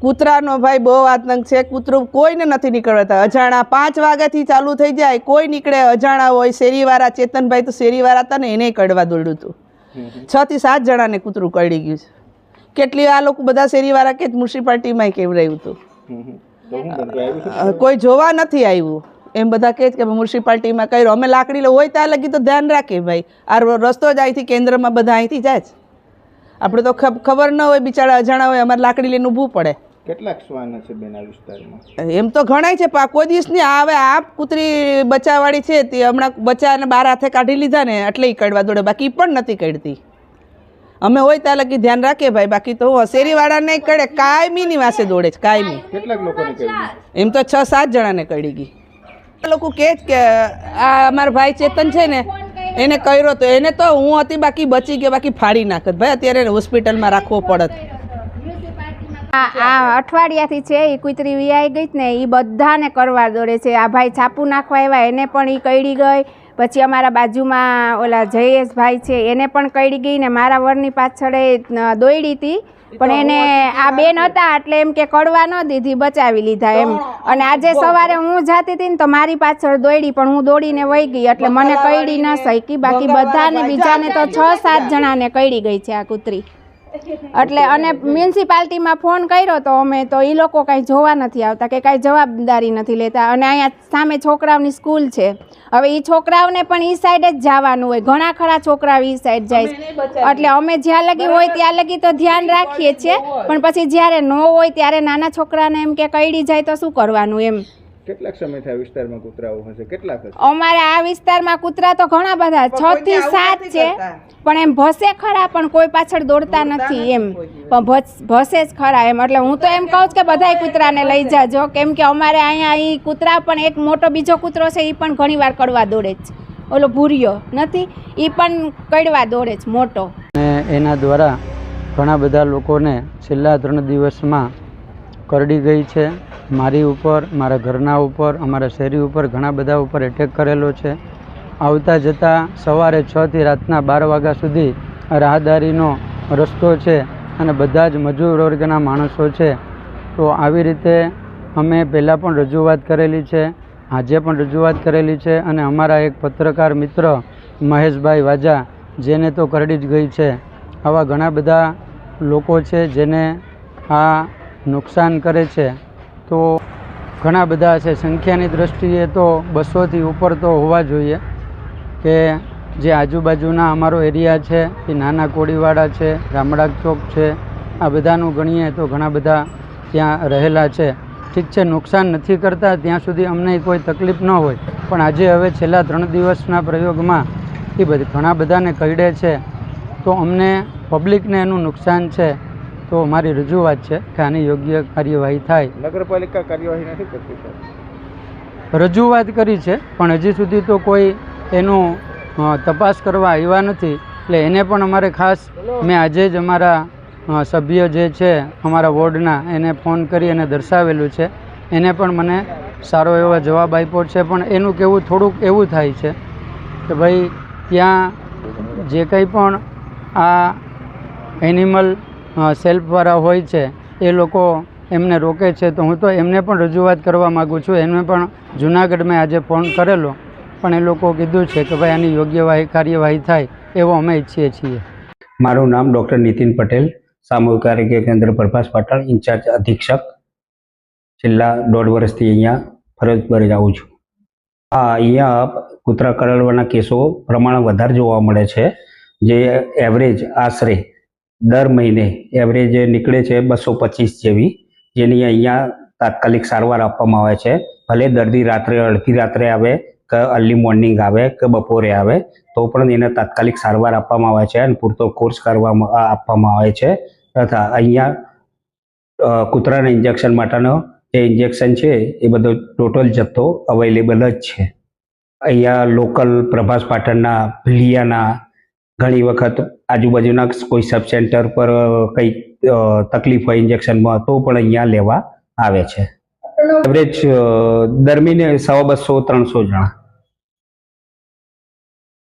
કૂતરાનો ભાઈ બહુ આતંક છે કૂતરું કોઈને નથી નીકળતા. અજાણા પાંચ વાગ્યાથી ચાલુ થઈ જાય કોઈ નીકળે અજાણા હોય શેરીવાળા ચેતનભાઈ તો શેરીવાળા હતા ને એને કડવા દોડ્યું હતું. છ થી સાત જણાને કૂતરું કડી ગયું છે. કેટલી આ લોકો બધા શેરીવાળા કે મ્યુનિસિપાલિટીમાં કેવડાયું હતું? અ, કોઈ જોવા નથી આવ્યું. એમ બધા કહે કે મ્યુનિસિપાલિટીમાં કર્યું. અમે લાકડી હોય ત્યાં લગી તો ધ્યાન રાખીએ ભાઈ. આ રસ્તો જ અહીંથી કેન્દ્રમાં બધા અહીંથી જાય છે. આપણે તો ખબ- ખબર ન હોય બિચારા અજાણા હોય અમારે લાકડી લઈને ઊભું પડે. કેટલાક શ્વાન હશે બેન આ વિસ્તારમાં? એમ તો ઘણાય છે પણ કોઈ દિવસ નહીં આવે આ કૂતરી બચાવવાળી છે તે હમણાં બચ્ચાને બાર હાથે કાઢી લીધા ને એટલે ઈ કડવા દોડે. બાકી પણ નથી કડતી. અમે હોય ત્યાં લગી ધ્યાન રાખીએ ભાઈ બાકી તો શેરીવાળા નહીં કડે કાયમીની વાસે દોડે છે કાયમી. કેટલાક લોકોને એમ તો છ સાત જણાને કડી ગઈ. એ લોકો કહે જ કે આ અમારા ભાઈ ચેતન છે ને એને કર્યો તો એને તો હું હતી બાકી બચી ગયો બાકી ફાડી નાખત. ભાઈ અત્યારે હોસ્પિટલમાં રાખવો પડત. આ અઠવાડિયાથી છે એ કૂતરી વિયાઈ ગઈ ને એ બધાને કરવા દોડે છે. આ ભાઈ છાપુ નાખવા આવ્યા એને પણ એ કઈડી ગઈ. પછી અમારા બાજુમાં ઓલા જયેશભાઈ છે એને પણ કઈડી ગઈ ને મારા વરની પાછળ દોયડી હતી. પણ એને આ બેન હતા એટલે એમ કે કડવા ન દીધી બચાવી લીધા એમ. અને આજે સવારે હું જાતી હતી ને તો મારી પાછળ દોડી પણ હું દોડીને વહી ગઈ એટલે મને કઈડી ન શકી. બાકી બધાને બીજાને તો છ સાત જણાને કઈડી ગઈ છે આ કૂતરી. એટલે અને મ્યુનિસિપાલિટીમાં ફોન કર્યો તો અમે તો એ લોકો કાંઈ જોવા નથી આવતા કે કાંઈ જવાબદારી નથી લેતા. અને અહીંયા સામે છોકરાઓની સ્કૂલ છે. હવે એ છોકરાઓને પણ એ સાઈડ જ જવાનું હોય. ઘણા ખરા છોકરાઓ એ સાઈડ જાય એટલે અમે જ્યાં લગી હોય ત્યાં લગી તો ધ્યાન રાખીએ છીએ. પણ પછી જ્યારે ન હોય ત્યારે નાના છોકરાને એમ કે કઈડી જાય તો શું કરવાનું એમ? કેટલાક સમયથી આ વિસ્તારમાં કૂતરાઓ હશે? કેટલાક હશે? અમારે આ વિસ્તારમાં કૂતરા તો ઘણા બધા છ થી સાત છે પણ એમ ભસે ખરા પણ કોઈ પાછળ દોડતા નથી એમ. પણ ભસે જ ખરા એમ. એટલે હું તો એમ કહું છું કે બધાય કૂતરાને લઈ જાજો. કેમ કે અમારે અહીંયા એ કૂતરા પણ એક મોટો બીજો કૂતરો છે એ પણ ઘણી વાર કડવા દોડે છે ઓલો ભૂરિયો નથી એ પણ કડવા દોડે છે મોટો. અને એના દ્વારા ઘણા બધા લોકોને છેલ્લા ત્રણ દિવસમાં કરડી ગઈ છે. મારી ઉપર, મારા ઘરના ઉપર, અમારા શેરી ઉપર ઘણા બધા ઉપર એટેક કરેલો છે. આવતા જતાં સવારે છથી રાતના બાર વાગ્યા સુધી રાહદારીનો રસ્તો છે અને બધા જ મજૂર વર્ગના માણસો છે. તો આવી રીતે અમે પહેલાં પણ રજૂઆત કરેલી છે, આજે પણ રજૂઆત કરેલી છે અને અમારા એક પત્રકાર મિત્ર મહેશભાઈ વાજા, જેને તો કરડી જ ગઈ છે. આવા ઘણા બધા લોકો છે જેને આ નુકસાન કરે છે. તો ઘણા બધા છે. સંખ્યાની દ્રષ્ટિએ તો બસોથી ઉપર તો હોવા જોઈએ કે જે આજુબાજુના અમારો એરિયા છે, એ નાના કોળીવાળા છે રામડાગ ચોક છે, આ બધાનું ગણીએ તો ઘણા બધા ત્યાં રહેલા છે. ઠીક છે, નુકસાન નથી કરતા, ત્યાં સુધી અમને કોઈ તકલીફ ન હોય. પણ આજે હવે છેલ્લા ત્રણ દિવસના પ્રયોગમાં એ બધી, ઘણા બધાને કરડે છે. તો અમને પબ્લિકને એનું નુકસાન છે. તો મારી રજૂઆત છે કે આની યોગ્ય કાર્યવાહી થાય. નગરપાલિકા કાર્યવાહી નથી કરતી સર રજૂઆત કરી છે પણ હજી સુધી તો કોઈ એનું તપાસ કરવા આવ્યા નથી. એટલે એને પણ અમારે ખાસ મેં આજે જ અમારા સભ્ય જે છે અમારા વોર્ડના એને ફોન કરી અને દર્શાવેલું છે. એને પણ મને સારો એવો જવાબ આપ્યો છે પણ એનું કહેવું થોડુંક એવું થાય છે કે ભાઈ ત્યાં જે કંઈ પણ આ એનિમલ સેલ્ફવાળા હોય છે, એ લોકો એમને રોકે છે. તો હું તો એમને પણ રજૂઆત કરવા માગું છું. એમને પણ જુનાગઢ મેં આજે ફોન કરેલો. પણ એ લોકો કીધું છે કે ભાઈ, આની યોગ્ય કાર્યવાહી થાય એવો અમે ઈચ્છીએ છીએ. મારું નામ ડૉક્ટર નીતિન પટેલ, સામૂહિક આરોગ્ય કેન્દ્ર પ્રભાસ પાટણ, ઇન્ચાર્જ અધિક્ષક છેલ્લા દોઢ વર્ષથી અહીંયા ફરજ પર આવું છું. હા અહીંયા કૂતરા કરડવાના કેસો પ્રમાણ વધારે જોવા મળે છે. જે એવરેજ આશરે દર મહિને એવરેજ નીકળે છે બસો પચીસ જેવી, જેની અહીંયા તાત્કાલિક સારવાર આપવામાં આવે છે. ભલે દર્દી રાત્રે અડધી રાત્રે આવે કે અર્લી મોર્નિંગ આવે કે બપોરે આવે, તો પણ એને તાત્કાલિક સારવાર આપવામાં આવે છે અને પૂરતો કોર્સ કરવામાં આપવામાં આવે છે. તથા અહીંયા કૂતરાના ઇન્જેક્શન માટેનો જે ઇન્જેક્શન છે એ બધો ટોટલ જથ્થો અવેલેબલ જ છે. અહીંયા લોકલ પ્રભાસ પાટણના ભીલિયાના ઘણી વખત આજુબાજુના કોઈ સબ સેન્ટર પર કંઈ તકલીફ હોય ઇન્જેક્શનમાં તો પણ અહીંયા લેવા આવે છે. એવરેજ દરમિયાન સવા બસો, ત્રણસો જણા.